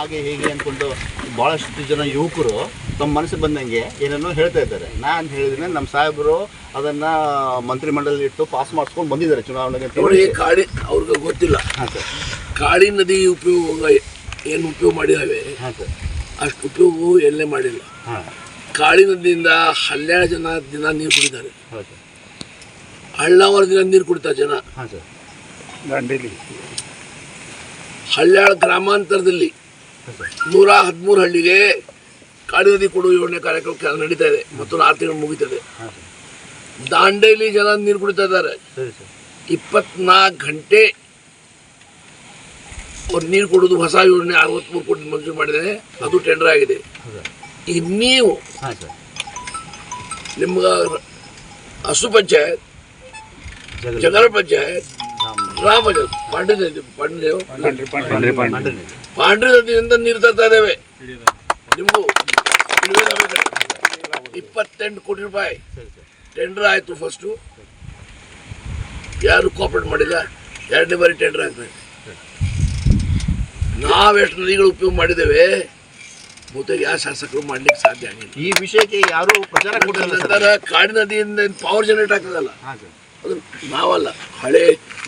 ಹಾಗೆ ಹೀಗೆ ಅಂದ್ಕೊಂಡು ಭಾಳಷ್ಟು ಜನ ಯುವಕರು ತಮ್ಮ ಮನಸ್ಸಿಗೆ ಬಂದಂಗೆ ಏನೇನೋ ಹೇಳ್ತಾ ಇದ್ದಾರೆ. ನಾನು ಹೇಳಿದ್ರೆ ನಮ್ಮ ಸಾಹೇಬರು ಅದನ್ನ ಮಂತ್ರಿಮಂಡಲ ಇಟ್ಟು ಪಾಸ್ ಮಾಡಿಸ್ಕೊಂಡು ಬಂದಿದ್ದಾರೆ ಚುನಾವಣೆಗೆ ಕಾಡಿ ನೋಡಿ ಕಾಳಿ ಅವ್ರಿಗೆ ಗೊತ್ತಿಲ್ಲ. ಹಾಂ ಸರ್. ಕಾಳಿ ನದಿ ಉಪಯೋಗ ಏನು ಉಪಯೋಗ ಹಾಂ ಸರ್. ಅಷ್ಟು ಉಪಯೋಗ ಎಲ್ಲೇ ಮಾಡಿಲ್ಲ. ಹಾಂ. ಕಾಳಿ ನದಿಯಿಂದ ಹನ್ನೆರಡು ಜನ ದಿನ ನೀರು ಕುಡಿತಾರೆ. ಹಳ್ಳಾವರ ದಿನ ನೀರು ಕುಡಿತಾರೆ ಜನ. ಹಾಂ ಸರ್. ದಾಂಡೇಲಿ ಗ್ರಾಮಾಂತರದಲ್ಲಿ ನೂರ ಹದಿಮೂರು ಹಳ್ಳಿಗೆ ಕಾಳಿ ನದಿ ಕೊಡುವ ಯೋಜನೆ ಕಾರ್ಯಕ್ರಮ ಅದು ನಡೀತಾ ಇದೆ. ಮತ್ತೊಂದು ಆರು ತಿಂಗಳು ಮುಗಿತದೆ. ದಾಂಡೇಲಿ ಜನ ನೀರು ಕುಡಿತಾ ಇದ್ದಾರೆ. ಇಪ್ಪತ್ನಾಲ್ಕು ಗಂಟೆ ಅವ್ರು ನೀರು ಕೊಡೋದು ಹೊಸ ಯೋಜನೆ ಅರವತ್ಮೂರು ಕೋಟಿ ಮಂಜೂರು ಮಾಡಿದೆ. ಅದು ಟೆಂಡರ್ ಆಗಿದೆ. ಹೌದಾ? ಈಗ ನೀವು ನಿಮ್ಗೆ ಹಸು ಪಂಚಾಯತ್ ಜಗರ ಪಂಚಾಯತ್ ರಾಮ ಗ್ರಾಮ ಪಂಚಾಯತ್ ಪಾಂಡ್ಯದೇವ್ ಪಾಂಡ್ರಿ ನದಿಯಿಂದ ನೀರು ತರ್ತಾ ಇದ್ದೇವೆ? ನಿಮಗೂ ಇಪ್ಪತ್ತೆಂಟು ಕೋಟಿ ರೂಪಾಯಿ ಟೆಂಡರ್ ಆಯಿತು ಫಸ್ಟು ಯಾರು ಕೋಪರೇಟ್ ಮಾಡಿಲ್ಲ? ಎರಡನೇ ಬಾರಿ ಟೆಂಡರ್ ಆಗ್ತದೆ ನಾವೆಷ್ಟು ನದಿಗಳು ಉಪಯೋಗ ಮಾಡಿದ್ದೇವೆ? ಬಹುತೇಕ ಯಾವ ಶಾಸಕರು ಮಾಡ್ಲಿಕ್ಕೆ ಸಾಧ್ಯ ಆಗಿಲ್ಲ. ಈ ವಿಷಯಕ್ಕೆ ಯಾರು ಪ್ರಚಾರ ಕೊಟ್ಟ ನಂತರ ಕಾಡಿ ನದಿಯಿಂದ ಪವರ್ ಜನರೇಟ್ ಆಗ್ತದಲ್ಲ? ಅದು ನಾವಲ್ಲ. ಹಳೆ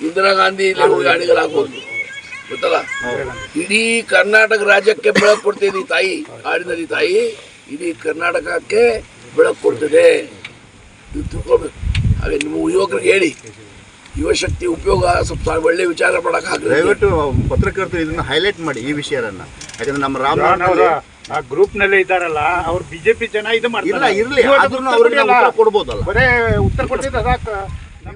ಇಂದಿರಾ ಗಾಂಧಿ ಗಾಡಿಗಳಾಗ್ಬೋದು ಗೊತ್ತಲ್ಲ? ಇಡೀ ಕರ್ನಾಟಕ ರಾಜ್ಯಕ್ಕೆ ಬೆಳಕು ಕೊಡ್ತಿದೆ ಈ ತಾಯಿ ಹಾಡಿನಲ್ಲಿ ತಾಯಿ ಇಡೀ ಕರ್ನಾಟಕಕ್ಕೆ ಬೆಳಕು ಕೊಡ್ತದೆ. ಇದು ತಿಳ್ಕೊಳ್ಬೇಕು ಹಾಗೆ ನಿಮ್ಮ ಯುವಕರಿಗೆ ಹೇಳಿ. ಯುವಶಕ್ತಿ ಉಪಯೋಗ ಸ್ವಲ್ಪ ಒಳ್ಳೆ ವಿಚಾರ ಮಾಡಕ್ಕೆ ಹಾಕ್ರಿ ದಯವಿಟ್ಟು ಪತ್ರಕರ್ತರು ಇದನ್ನ ಹೈಲೈಟ್ ಮಾಡಿ ಈ ವಿಷಯನ ಯಾಕಂದ್ರೆ ನಮ್ಮ ರಾಮ್ ಆ ಗ್ರೂಪ್ನಲ್ಲಿ ಇದ್ದಾರಲ್ಲ ಅವ್ರು ಬಿಜೆಪಿ ಜನ ಇದು ಇಲ್ಲ ಮಾಡ್ತಾರೆ ಇರ್ಲಿ ಕೊಡ್ಬೋದಲ್ಲ. ಬರೇ ಉತ್ತರ ಕೊಟ್ಟಿದ್ದ